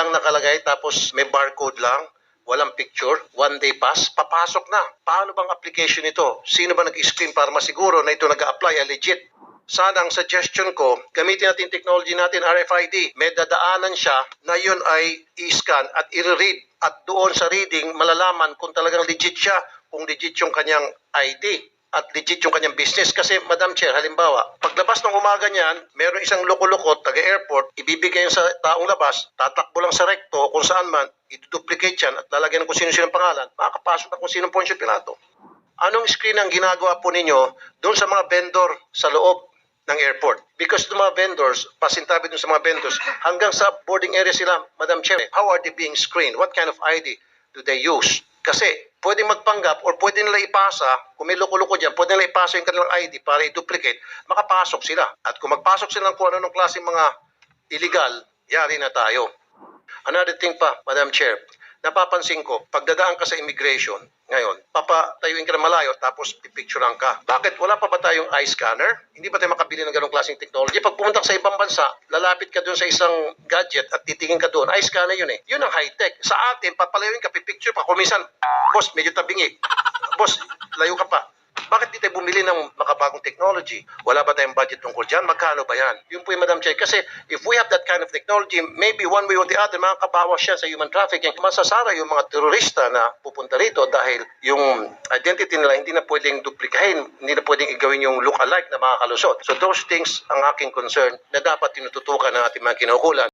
walang nakalagay tapos may barcode lang, walang picture, one day pass, papasok na. Paano bang application ito? Sino ba nag-screen para masiguro na ito nag-apply ay legit? Sana ang suggestion ko, gamitin natin technology natin, RFID. May dadaanan siya na yun ay i-scan at i-read. At doon sa reading, malalaman kung talagang legit siya, kung legit yung kanyang ID at legit yung kanyang business. Kasi, Madam Chair, halimbawa, paglabas ng umaga niyan, meron isang loko-loko, taga-airport, ibibigay sa taong labas, tatakbo lang sa recto, kung saan man, i-duplicate yan at lalagyan ng kung sino-sino ang pangalan, makakapasok na kung sino Poncio Pilato. Anong screen ang ginagawa po ninyo doon sa mga vendor sa loob ng airport? Because yung mga vendors, pasintabi doon sa mga vendors, hanggang sa boarding area sila, Madam Chair, how are they being screened? What kind of ID do they use? Kasi pwede magpanggap or pwede nila ipasa, kung may loko-loko dyan, pwede nila ipasa yung kanilang ID para i-duplicate, makapasok sila. At kung magpasok sila ng kung ano klaseng mga illegal, yari na tayo. Another thing pa, Madam Chair, napapansin ko, pagdadaan ka sa immigration, ngayon, papatayuin ka na malayo tapos pipicturean ka. Bakit? Wala pa ba tayong eye scanner? Hindi ba tayo makabili ng ganong klaseng technology? Pag pumunta ka sa ibang bansa, lalapit ka doon sa isang gadget at titingin ka doon, eye scanner yun eh. Yun ang high-tech. Sa atin, papalayuin ka, pipicture pa. Kung minsan, boss, medyo tabingi. Boss, layo ka pa. Bakit di tayo bumili ng makabagong technology? Wala ba tayong budget tungkol dyan? Magkano ba yan? Yun po yung Madam Chair. Kasi if we have that kind of technology, maybe one way or the other, makakabawas yan sa human trafficking. Masasara yung mga terorista na pupunta rito dahil yung identity nila hindi na pwedeng duplikahin, hindi na pwedeng igawin yung look-alike na makakalusot. So those things ang aking concern na dapat tinututukan ng ating mga kinaukulan.